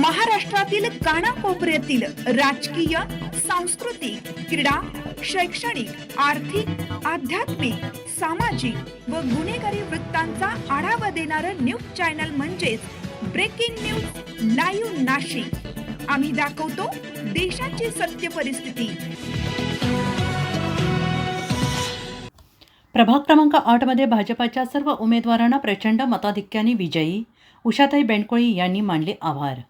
महाराष्ट्रातील कानाकोपऱ्यातील राजकीय सांस्कृतिक क्रीडा शैक्षणिक आर्थिक आध्यात्मिक सामाजिक व गुन्हेगारी वृत्तांचा आढावा देणारं न्यूज चॅनल म्हणजेच ब्रेकिंग न्यूज लाईव्ह नाशिक. आम्ही दाखवतो देशाची सत्य परिस्थिती. प्रभाग क्रमांक आठमध्ये भाजपाच्या सर्व उमेदवारांना प्रचंड मताधिक्याने विजयी उषाताई बेंडकोळी यांनी मानले आभार.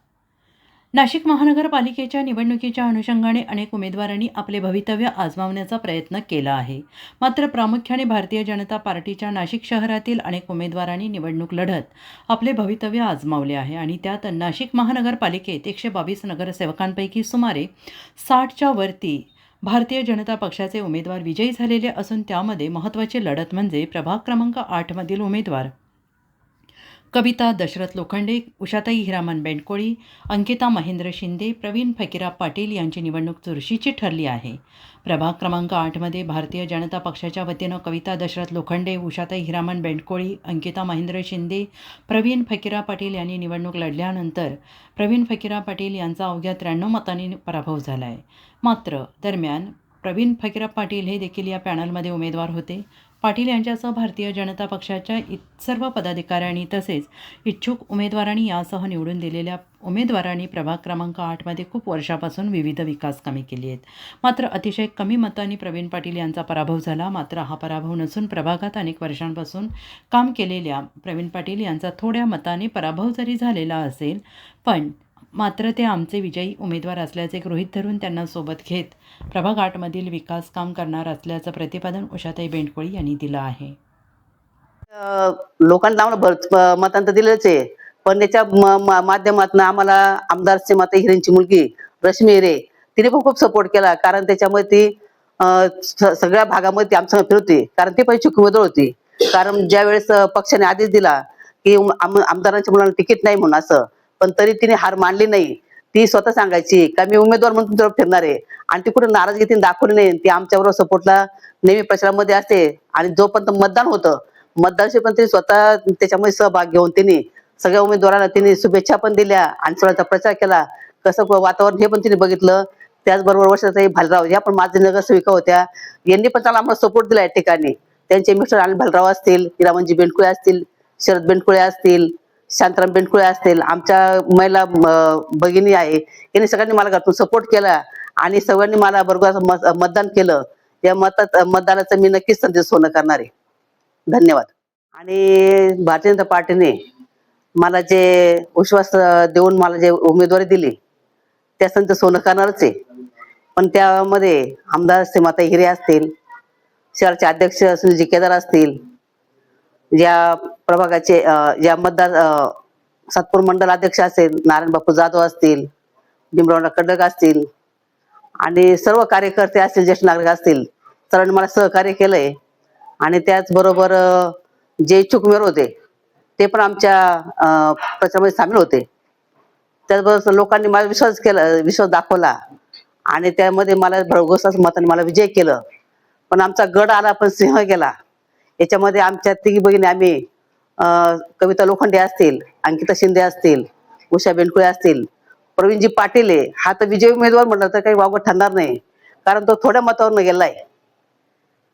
नाशिक महानगरपालिकेच्या निवडणुकीच्या अनुषंगाने अनेक उमेदवारांनी आपले भवितव्य आजमावण्याचा प्रयत्न केला आहे. मात्र प्रामुख्याने भारतीय जनता पार्टीच्या नाशिक शहरातील अनेक उमेदवारांनी निवडणूक लढत आपले भवितव्य आजमावले आहे आणि त्यात नाशिक महानगरपालिकेत एकशे बावीस नगरसेवकांपैकी सुमारे साठच्या वरती भारतीय जनता पक्षाचे उमेदवार विजयी झालेले असून त्यामध्ये महत्त्वाची लढत म्हणजे प्रभाग क्रमांक आठमधील उमेदवार कविता दशरथ लोखंडे उषाताई हिरामन बेंडकोळी अंकिता महेंद्र शिंदे प्रवीण फकीरा पाटील यांची निवडणूक चुरशीची ठरली आहे. प्रभाग क्रमांक आठमध्ये भारतीय जनता पक्षाच्या वतीनं कविता दशरथ लोखंडे उषाताई हिरामन बेंडकोळी अंकिता महेंद्र शिंदे प्रवीण फकीरा पाटील यांनी निवडणूक लढल्यानंतर प्रवीण फकीरा पाटील यांचा अवघ्या त्र्याण्णव मतांनी पराभव झाला आहे मात्र दरम्यान प्रवीण फकीरा पाटील हे देखील या पॅनलमध्ये उमेदवार होते. पाटील यांच्यासह भारतीय जनता पक्षाच्या इ सर्व पदाधिकाऱ्यांनी तसेच इच्छुक उमेदवारांनी यासह निवडून दिलेल्या उमेदवारांनी प्रभाग क्रमांक आठमध्ये खूप वर्षापासून विविध विकास कामे केली आहेत. मात्र अतिशय कमी मतांनी प्रवीण पाटील यांचा पराभव झाला. मात्र हा पराभव नसून प्रभागात अनेक वर्षांपासून काम केलेल्या प्रवीण पाटील यांचा थोड्या मताने पराभव जरी झालेला असेल पण मात्र ते आमचे विजयी उमेदवार असल्याचे गृहीत धरून त्यांना सोबत घेत प्रभाग आठमधील विकास काम करणार असल्याचं प्रतिपादन उषाताई बेंडकोळी यांनी दिलं आहे. लोकांना आम्हाला भर मतांत दिलंच आहे. पण त्याच्या माध्यमातून आम्हाला आमदार माता हिरेंची मुलगी रश्मी हिरे तिने पण खूप सपोर्ट केला. कारण त्याच्यामध्ये ती सगळ्या भागामध्ये ती आमच्या फिरवते. कारण ती पण उमेदवार होती. कारण ज्या वेळेस पक्षाने आदेश दिला की आम- आमदारांच्या मुलांना तिकीट नाही म्हणून असं पण तरी तिने हार मानली नाही. ती स्वतः सांगायची का मी उमेदवार म्हणून तुमच्यावर फिरणार आहे? आणि ती कुठे नाराजगी तिने दाखवली नाही? ती आमच्याबरोबर सपोर्टला नेहमी प्रचारामध्ये असते. आणि जोपर्यंत मतदान होतं मतदानशी पण तिने स्वतः त्याच्यामध्ये सहभाग घेऊन तिने सगळ्या उमेदवारांना तिने शुभेच्छा पण दिल्या आणि सगळ्यांचा प्रचार केला. कसं वातावरण हे पण तिने बघितलं. त्याचबरोबर वर्षाताई भालराव या पण माझे नगरसेविका होत्या. यांनी पण त्याला आम्हाला सपोर्ट दिला या ठिकाणी. त्यांचे मिस्टर आणि भालराव असतील हिरामनजी बेंडकुळे असतील शरद बेंडकुळे असतील शांताराम बेंडकुळे असतील आमच्या महिला भगिनी आहे यांनी सगळ्यांनी मला घरातून सपोर्ट केला आणि सगळ्यांनी मला बरोबर मत- मतदान केलं. या मतात मतदानाचं मी नक्कीच संदेश सोनं करणार आहे. धन्यवाद. आणि भारतीय जनता पार्टीने मला जे विश्वास देऊन मला जे उमेदवारी दिली त्या संत सोनं करणारच आहे. पण त्यामध्ये आमदार सीमाताई हिरे असतील शहराचे अध्यक्ष सुनीलजी केदार असतील ज्या प्रभागाचे या मतदार सातपूर मंडल अध्यक्ष असेल नारायण बापू जाधव असतील भीमराव कडक असतील आणि सर्व कार्यकर्ते असतील ज्येष्ठ नागरिक असतील सर्वांनी मला सहकार्य केलंय. आणि त्याचबरोबर जे इच्छुक उमेदवार होते ते पण आमच्या प्रचारामध्ये सामील होते. त्याचबरोबर लोकांनी मला विश्वास केला विश्वास दाखवला आणि त्यामध्ये मला भरघोस मताने मला विजय केलं. पण आमचा गड आला पण सिंह गेला. याच्यामध्ये आमच्या तिघी बहिणी आम्ही कविता लोखंडे असतील अंकिता शिंदे असतील उषा बेंडकुळे असतील प्रवीणजी पाटील आहे हा तर विजय उमेदवार म्हटलं तर काही वावगं ठरणार नाही. कारण तो थोड्या मतावरनं गेलाय.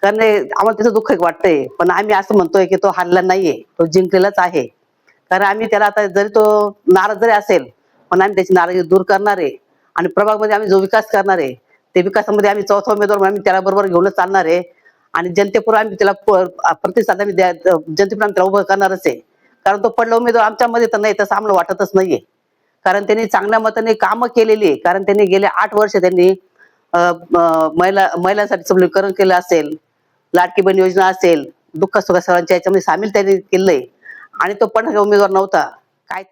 कारण आम्हाला त्याचं दुःख एक वाटतंय. पण आम्ही असं म्हणतोय की तो हारला नाहीये तो जिंकलेलाच आहे. कारण आम्ही त्याला आता जरी तो नाराज जरी असेल पण आम्ही त्याची नाराजी दूर करणार आहे. आणि प्रभागमध्ये आम्ही जो विकास करणार आहे ते विकासामध्ये आम्ही चौथा उमेदवार म्हणून आम्ही त्याला बरोबर घेऊनच चालणार आहे. आणि जनतेपुढे आम्ही त्याला प्रतिसाद आम्ही द्या जनतेपुढे आम्ही त्याला उभं करणारच आहे. कारण तो पडला उमेदवार आमच्यामध्ये तर नाही तसं आम्हाला वाटतच नाहीये. कारण त्यांनी चांगल्या मताने कामं केलेली आहे. कारण त्यांनी गेले आठ वर्ष त्यांनी महिला महिलांसाठी सबलीकरण केलं असेल लाडकी बहीण योजना असेल दुःख सुख सर्वांच्या याच्यामध्ये सामील त्यांनी केलंय. आणि तो पण उमेदवार नव्हता. काय